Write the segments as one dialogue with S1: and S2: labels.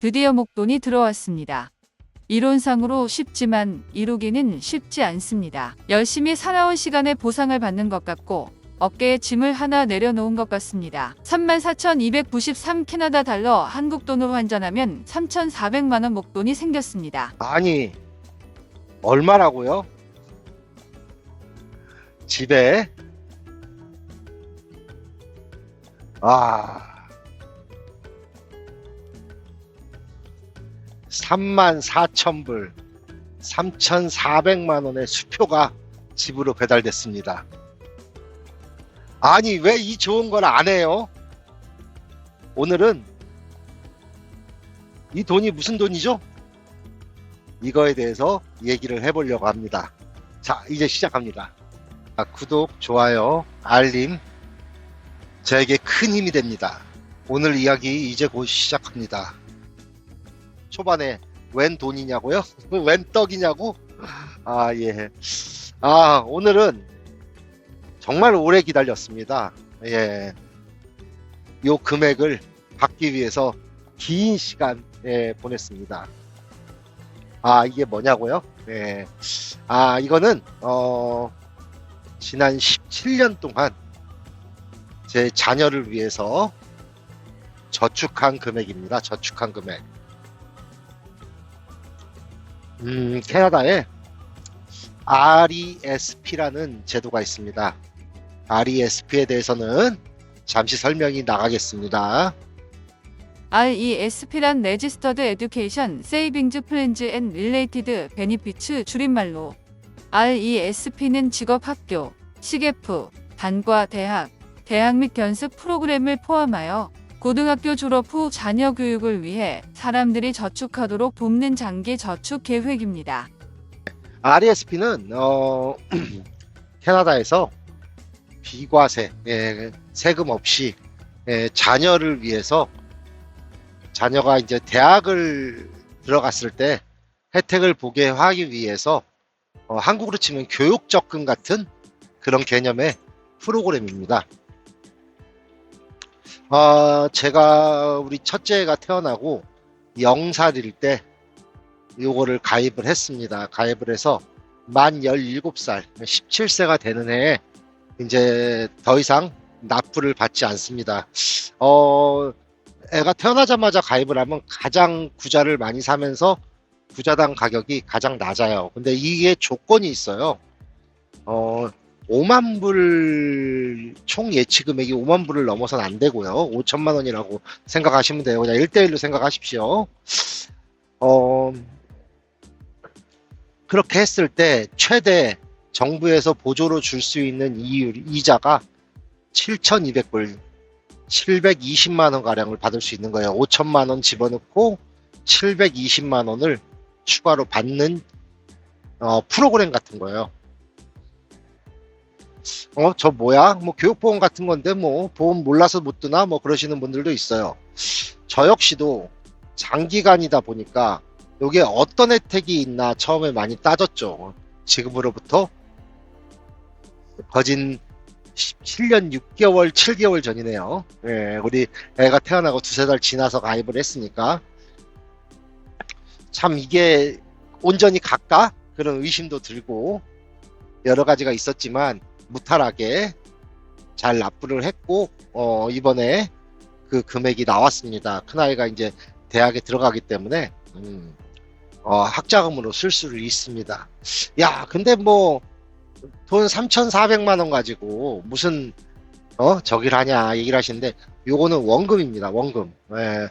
S1: 드디어 목돈이 들어왔습니다. 이론상으로 쉽지만 이루기는 쉽지 않습니다. 열심히 살아온 시간의 보상을 받는 것 같고 어깨에 짐을 하나 내려놓은 것 같습니다. 34,293 캐나다 달러 한국 돈으로 환전하면 3,400만 원 목돈이 생겼습니다.
S2: 아니 얼마라고요? 집에 아 3만 4천 불 3,400만 원의 수표가 집으로 배달됐습니다. 아니 왜 이 좋은 걸 안 해요? 오늘은 이 돈이 무슨 돈이죠? 이거에 대해서 얘기를 해보려고 합니다. 자, 이제 시작합니다. 아, 구독, 좋아요, 알림, 저에게 큰 힘이 됩니다. 오늘 이야기 이제 곧 시작합니다. 초반에 웬 돈이냐고요? 웬 떡이냐고? 아, 예. 아, 오늘은 정말 오래 기다렸습니다. 예. 요 금액을 받기 위해서 긴 시간 예, 보냈습니다. 아 이게 뭐냐고요? 네. 아 이거는 어 지난 17년 동안 제 자녀를 위해서 저축한 금액입니다. 저축한 금액. 음 캐나다에 RESP라는 제도가 있습니다. RESP에 대해서는 잠시 설명이 나가겠습니다.
S1: RESP란 Registered Education Savings Plans and Related Benefits 줄임말로 RESP는 직업 학교, 시계프, 단과 대학, 대학 및 견습 프로그램을 포함하여 고등학교 졸업 후 자녀 교육을 위해 사람들이 저축하도록 돕는 장기 저축 계획입니다.
S2: RESP는 어, 캐나다에서 비과세, 예, 세금 없이 예, 자녀를 위해서 자녀가 이제 대학을 들어갔을 때 혜택을 보게 하기 위해서 어, 한국으로 치면 교육 적금 같은 그런 개념의 프로그램입니다. 어, 제가 우리 첫째가 태어나고 영살일 때 요거를 가입을 했습니다. 가입을 해서 만 17살, 17세가 되는 해에 이제 더 이상 납부를 받지 않습니다. 어, 애가 태어나자마자 가입을 하면 가장 구자를 많이 사면서 구자당 가격이 가장 낮아요. 근데 이게 조건이 있어요. 어, 5만 불, 총 예치 금액이 5만 불을 넘어서는 안 되고요. 5천만 원이라고 생각하시면 돼요. 그냥 1대1로 생각하십시오. 어, 그렇게 했을 때 최대 정부에서 보조로 줄 수 있는 이율, 이자가 7,200불, 720만 원 가량을 받을 수 있는 거예요. 5천만 원 집어넣고 720만 원을 추가로 받는 어, 프로그램 같은 거예요. 어, 저 뭐야? 뭐 교육보험 같은 건데 뭐 보험 몰라서 못 드나? 뭐 그러시는 분들도 있어요. 저 역시도 장기간이다 보니까 여기에 어떤 혜택이 있나 처음에 많이 따졌죠. 지금으로부터 거진 17년 6개월, 7개월 전이네요. 예, 우리 애가 태어나고 두세 달 지나서 가입을 했으니까. 참 이게 온전히 갈까? 그런 의심도 들고 여러 가지가 있었지만 무탈하게 잘 납부를 했고 어, 이번에 그 금액이 나왔습니다. 큰아이가 이제 대학에 들어가기 때문에 음, 어, 학자금으로 쓸 수를 있습니다. 야, 근데 뭐 돈 3,400만 원 가지고 무슨 어 저기를 하냐 얘기를 하시는데 요거는 원금입니다. 원금. 예.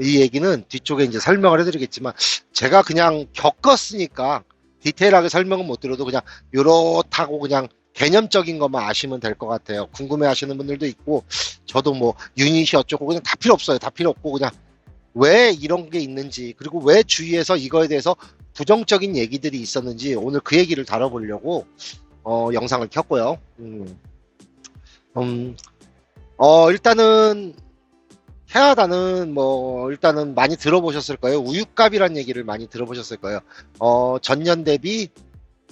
S2: 이 얘기는 뒤쪽에 이제 설명을 해드리겠지만 제가 그냥 겪었으니까 디테일하게 설명은 못 드려도 그냥 요렇다고 그냥 개념적인 것만 아시면 될 것 같아요. 궁금해 하시는 분들도 있고 저도 뭐 유닛이 어쩌고 그냥 다 필요 없어요. 다 필요 없고 그냥 왜 이런 게 있는지 그리고 왜 주위에서 이거에 대해서 부정적인 얘기들이 있었는지 오늘 그 얘기를 다뤄보려고 어, 영상을 켰고요. 음, 음, 어, 일단은 캐나다는 뭐 일단은 많이 들어보셨을 거예요. 우유값이라는 얘기를 많이 들어보셨을 거예요. 어, 전년 대비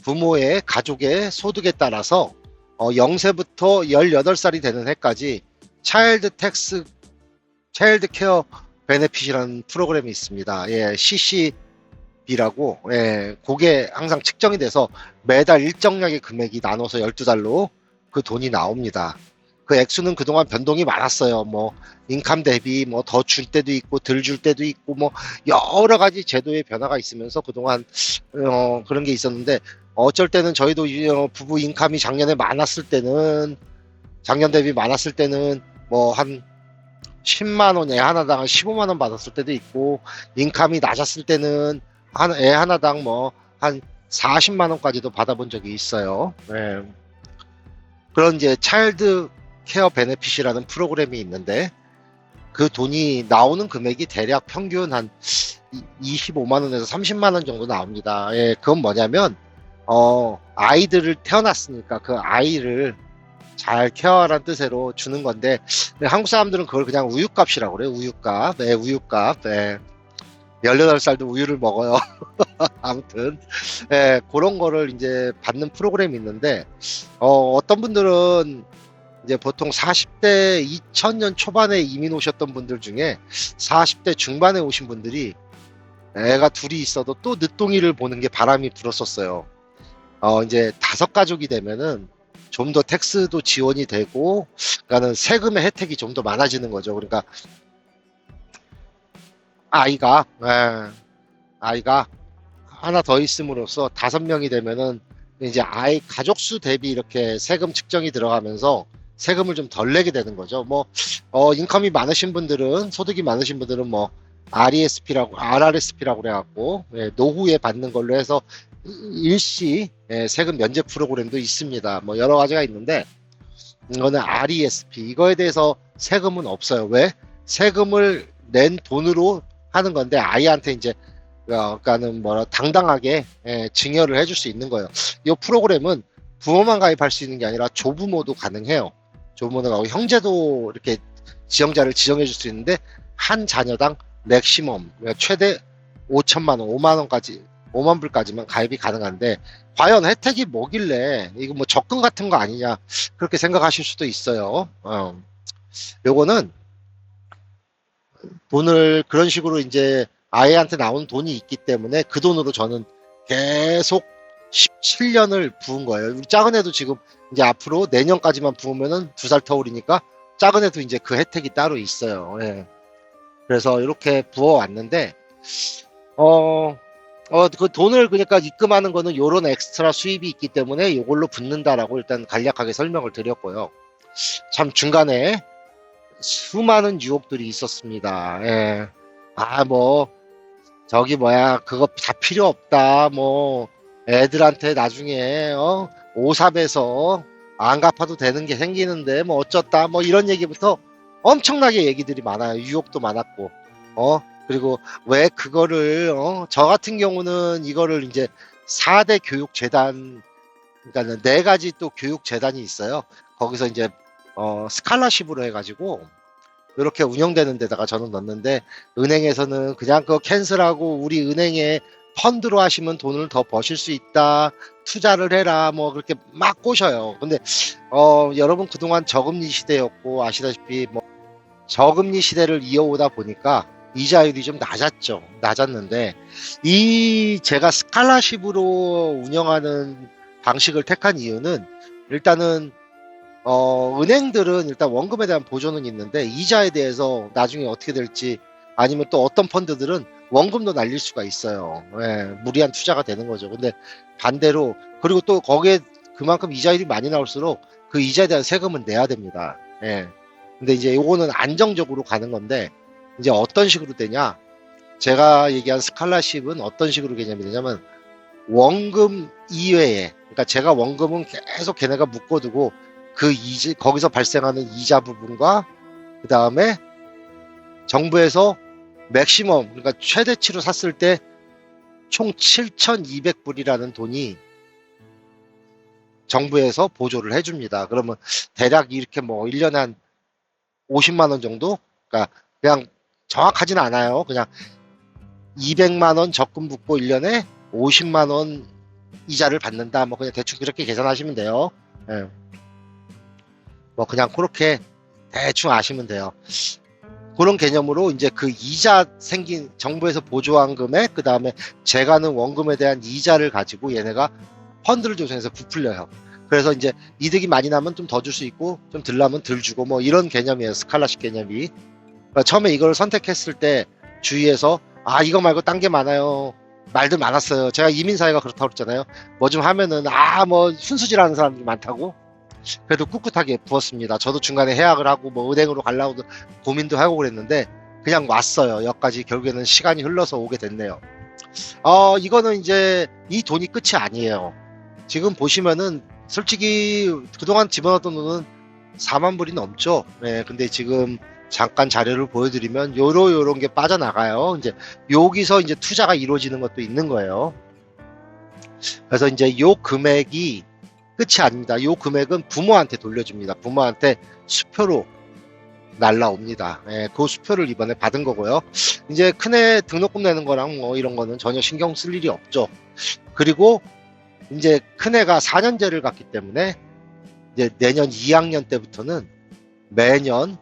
S2: 부모의 가족의 소득에 따라서 어, 0세부터 18살이 되는 해까지 차일드 텍스 차일드 케어 베네핏이라는 프로그램이 있습니다. 예, CCB라고, 예, 그게 항상 측정이 돼서 매달 일정량의 금액이 나눠서 12달로 그 돈이 나옵니다. 그 액수는 그동안 변동이 많았어요. 뭐, 인컴 대비 뭐 더 줄 때도 있고 덜 줄 때도 있고 뭐 여러 가지 제도의 변화가 있으면서 그동안 어, 그런 게 있었는데 어쩔 때는 저희도 이, 어, 부부 인컴이 작년에 많았을 때는 작년 대비 많았을 때는 뭐 한 10만 원애 하나당 15만 원 받았을 때도 있고 인컴이 낮았을 때는 한 애 하나당 뭐 한 40만 원까지도 받아본 적이 있어요. 예. 그런 이제 차일드 케어 베네핏이라는 프로그램이 있는데 그 돈이 나오는 금액이 대략 평균 한 25만 원에서 30만 원 정도 나옵니다. 예, 그건 뭐냐면 어, 아이들을 태어났으니까 그 아이를 잘 케어하라는 뜻으로 주는 건데 한국 사람들은 그걸 그냥 우유값이라고 그래요. 우유값. 네, 우유값. 네. 18살도 우유를 먹어요. 아무튼 예, 그런 거를 이제 받는 프로그램이 있는데 어, 어떤 분들은 이제 보통 40대 2000년 초반에 이민 오셨던 분들 중에 40대 중반에 오신 분들이 애가 둘이 있어도 또 늦둥이를 보는 게 바람이 불었었어요. 어, 이제 다섯 가족이 되면은 좀 더 텍스도 지원이 되고, 그러니까는 세금의 혜택이 좀 더 많아지는 거죠. 그러니까 아이가, 예, 아이가 하나 더 있음으로써 다섯 명이 되면은 이제 아이 가족 수 대비 이렇게 세금 측정이 들어가면서 세금을 좀 덜 내게 되는 거죠. 뭐, 어, 인컴이 많으신 분들은, 소득이 많으신 분들은 뭐, RESP라고, RRSP라고 그래갖고, 예, 노후에 받는 걸로 해서 일시 예, 세금 면제 프로그램도 있습니다. 뭐, 여러 가지가 있는데, 이거는 RESP. 이거에 대해서 세금은 없어요. 왜? 세금을 낸 돈으로 하는 건데, 아이한테 이제, 어, 그러니까는 뭐라, 당당하게, 예, 증여를 해줄 수 있는 거예요. 이 프로그램은 부모만 가입할 수 있는 게 아니라 조부모도 가능해요. 조부모도 가고 형제도 이렇게 지정자를 지정해 줄 수 있는데 한 자녀당 맥시멈 그러니까 최대 5천만 원, 5만 원까지 5만 불까지만 가입이 가능한데 과연 혜택이 뭐길래 이거 뭐 적금 같은 거 아니냐 그렇게 생각하실 수도 있어요. 어. 요거는 돈을 그런 식으로 이제 아이한테 나온 돈이 있기 때문에 그 돈으로 저는 계속 17년을 부은 거예요. 우리 작은 애도 지금 이제 앞으로 내년까지만 부으면은 두 살 터울이니까 작은 애도 이제 그 혜택이 따로 있어요. 예. 그래서 이렇게 부어왔는데, 어, 어, 그 돈을 그러니까 입금하는 거는 요런 엑스트라 수입이 있기 때문에 요걸로 붙는다라고 일단 간략하게 설명을 드렸고요. 참 중간에 수많은 유혹들이 있었습니다. 예. 아, 뭐, 저기 뭐야, 그거 다 필요 없다. 뭐, 애들한테 나중에 어 오삽에서 안 갚아도 되는 게 생기는데 뭐 어쩌다 뭐 이런 얘기부터 엄청나게 얘기들이 많아요. 유혹도 많았고. 어 그리고 왜 그거를 어 저 같은 경우는 이거를 이제 4대 교육 재단 그러니까 네 가지 또 교육 재단이 있어요. 거기서 이제 어 스칼라십으로 해가지고 이렇게 운영되는 데다가 저는 넣었는데 은행에서는 그냥 그거 캔슬하고 우리 은행에 펀드로 하시면 돈을 더 버실 수 있다. 투자를 해라. 뭐 그렇게 막 꼬셔요. 근데 어 여러분 그동안 저금리 시대였고 아시다시피 뭐 저금리 시대를 이어오다 보니까 이자율이 좀 낮았죠. 낮았는데 이 제가 스칼라십으로 운영하는 방식을 택한 이유는 일단은 어 은행들은 일단 원금에 대한 보조는 있는데 이자에 대해서 나중에 어떻게 될지 아니면 또 어떤 펀드들은 원금도 날릴 수가 있어요. 예, 무리한 투자가 되는 거죠. 근데 반대로 그리고 또 거기에 그만큼 이자율이 많이 나올수록 그 이자에 대한 세금은 내야 됩니다. 예. 근데 이제 요거는 안정적으로 가는 건데 이제 어떤 식으로 되냐? 제가 얘기한 스칼라십은 어떤 식으로 개념이 되냐면 원금 이외에 그러니까 제가 원금은 계속 걔네가 묶어두고 그 이자 거기서 발생하는 이자 부분과 그 다음에 정부에서 맥시멈 그러니까 최대치로 샀을 때 총 7,200불이라는 돈이 정부에서 보조를 해줍니다. 그러면 대략 이렇게 뭐 1년에 한 50만 원 정도? 그러니까 그냥 정확하진 않아요. 그냥 200만 원 적금 붙고 1년에 50만 원 이자를 받는다. 뭐 그냥 대충 그렇게 계산하시면 돼요. 예. 뭐 그냥 그렇게 대충 아시면 돼요. 그런 개념으로 이제 그 이자 생긴 정부에서 보조한 금액 그 다음에 제가는 원금에 대한 이자를 가지고 얘네가 펀드를 조성해서 부풀려요. 그래서 이제 이득이 많이 나면 좀 더 줄 수 있고 좀 덜 나면 덜 주고 뭐 이런 개념이에요. 스칼라식 개념이. 그러니까 처음에 이걸 선택했을 때 주위에서 아 이거 말고 딴 게 많아요. 말들 많았어요. 제가 이민 사회가 그렇다고 그랬잖아요. 뭐 좀 하면은 아 뭐 순수질하는 사람들이 많다고. 그래도 꿋꿋하게 부었습니다. 저도 중간에 해약을 하고 뭐 은행으로 가려고도 고민도 하고 그랬는데 그냥 왔어요. 여기까지 결국에는 시간이 흘러서 오게 됐네요. 어 이거는 이제 이 돈이 끝이 아니에요. 지금 보시면은 솔직히 그동안 집어넣었던 돈은 4만 불이 넘죠. 네, 근데 지금 잠깐 자료를 보여드리면 요러 요런 게 빠져나가요. 이제 여기서 이제 투자가 이루어지는 것도 있는 거예요. 그래서 이제 요 금액이 끝이 아닙니다. 요 금액은 부모한테 돌려줍니다. 부모한테 수표로 날라옵니다. 예, 그 수표를 이번에 받은 거고요. 이제 큰애 등록금 내는 거랑 뭐 이런 거는 전혀 신경 쓸 일이 없죠. 그리고 이제 큰애가 4년제를 갔기 때문에 이제 내년 2학년 때부터는 매년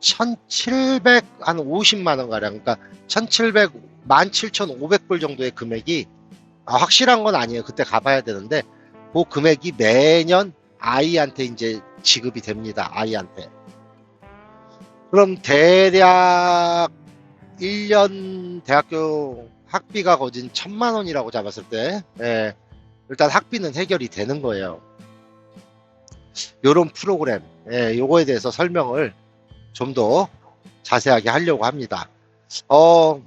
S2: 1,700, 한 50만 원 가량, 그러니까 1,700, 17,500불 정도의 금액이 아, 확실한 건 아니에요. 그때 가봐야 되는데 그 금액이 매년 아이한테 이제 지급이 됩니다. 아이한테. 그럼 대략 1년 대학교 학비가 거진 천만 원이라고 잡았을 때, 예, 일단 학비는 해결이 되는 거예요. 요런 프로그램, 예, 요거에 대해서 설명을 좀 더 자세하게 하려고 합니다. 어,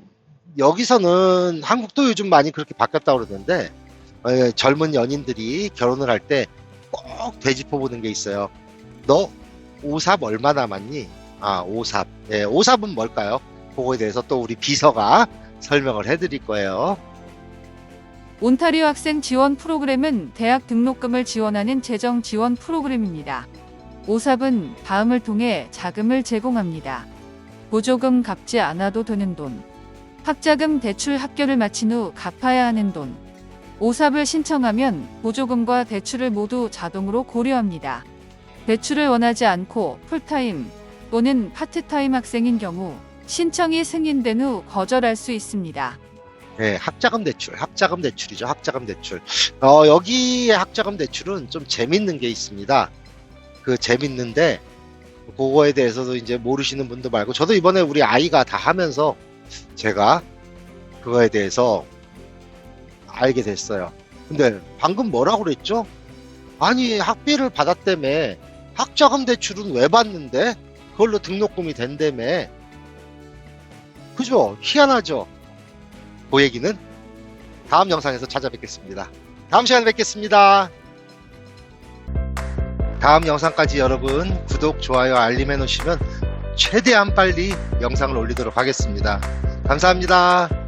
S2: 여기서는 한국도 요즘 많이 그렇게 바뀌었다고 그러는데, 예, 젊은 연인들이 결혼을 할 때 꼭 되짚어 보는 게 있어요. 너 오삽 얼마 남았니? 아, 오삽. 예, 오삽은 뭘까요? 그거에 대해서 또 우리 비서가 설명을 해드릴 거예요.
S1: 온타리오 학생 지원 프로그램은 대학 등록금을 지원하는 재정 지원 프로그램입니다. 오삽은 다음을 통해 자금을 제공합니다. 보조금 갚지 않아도 되는 돈, 학자금 대출 학교를 마친 후 갚아야 하는 돈, 오삽을 신청하면 보조금과 대출을 모두 자동으로 고려합니다. 대출을 원하지 않고 풀타임 또는 파트타임 학생인 경우 신청이 승인된 후 거절할 수 있습니다.
S2: 예, 학자금 대출, 학자금 대출이죠. 학자금 대출. 어, 여기에 학자금 대출은 좀 재밌는 게 있습니다. 그 재밌는데 그거에 대해서도 이제 모르시는 분도 말고 저도 이번에 우리 아이가 다 하면서 제가 그거에 대해서 알게 됐어요. 근데 방금 뭐라고 그랬죠? 아니 학비를 받았다며 학자금 대출은 왜 받는데? 그걸로 등록금이 된다며 그죠? 희한하죠? 그 얘기는 다음 영상에서 찾아뵙겠습니다. 다음 시간에 뵙겠습니다. 다음 영상까지 여러분 구독, 좋아요, 알림 해놓으시면 최대한 빨리 영상을 올리도록 하겠습니다. 감사합니다.